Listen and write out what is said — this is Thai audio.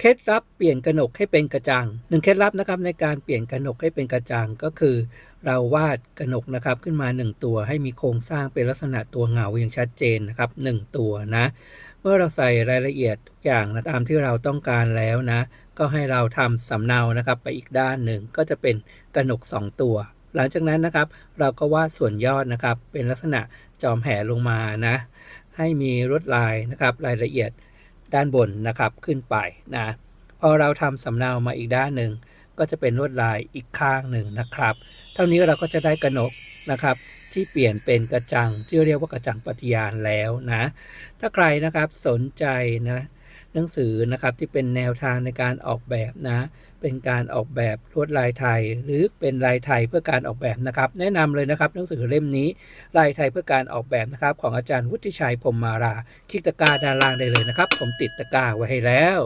เคล็ดลับเปลี่ยนกระหนกให้เป็นกระจังหนึ่งเคล็ดลับนะครับในการเปลี่ยนกระหนกให้เป็นกระจังก็คือ เราวาดกระหนกนะครับขึ้นมา 1 ตัวให้มีโครงสร้างเป็นลักษณะตัวเงาอย่างชัดเจนนะครับ1ตัวนะ เมื่อเราใส่รายละเอียดทุกอย่างนะตามที่เราต้องการแล้วนะ ก็ให้เราทำสำเนานะครับไปอีกด้านหนึ่งก็จะเป็นกระหนก 2 ตัว หลังจากนั้นนะครับ เราก็วาดส่วนยอดนะครับ เป็นลักษณะจอมแหลงมานะ ให้มีลวดลายนะครับรายละเอียด ด้านบนนะครับขึ้นไปนะพอเราทำสำเนามาอีกด้านหนึ่งก็จะเป็นลวดลายอีกข้างหนึ่งนะครับ เท่านี้เราก็จะได้กระหนกนะครับ ที่เปลี่ยนเป็นกระจังที่เรียกว่ากระจังปฏิญาณแล้วนะ ถ้าใครนะครับสนใจนะ หนังสือนะครับที่เป็นแนวทางในการออกแบบนะ เป็นการออกแบบลวดลายไทย หรือเป็นลายไทยเพื่อการออกแบบนะครับ แนะนำเลยนะครับหนังสือเล่มนี้ลายไทยเพื่อการออกแบบนะครับ ของอาจารย์วุฒิชัยพรมมาราคลิกตะกร้าด้านล่างได้เลยนะครับ ผมติดตะกร้าไว้ให้แล้ว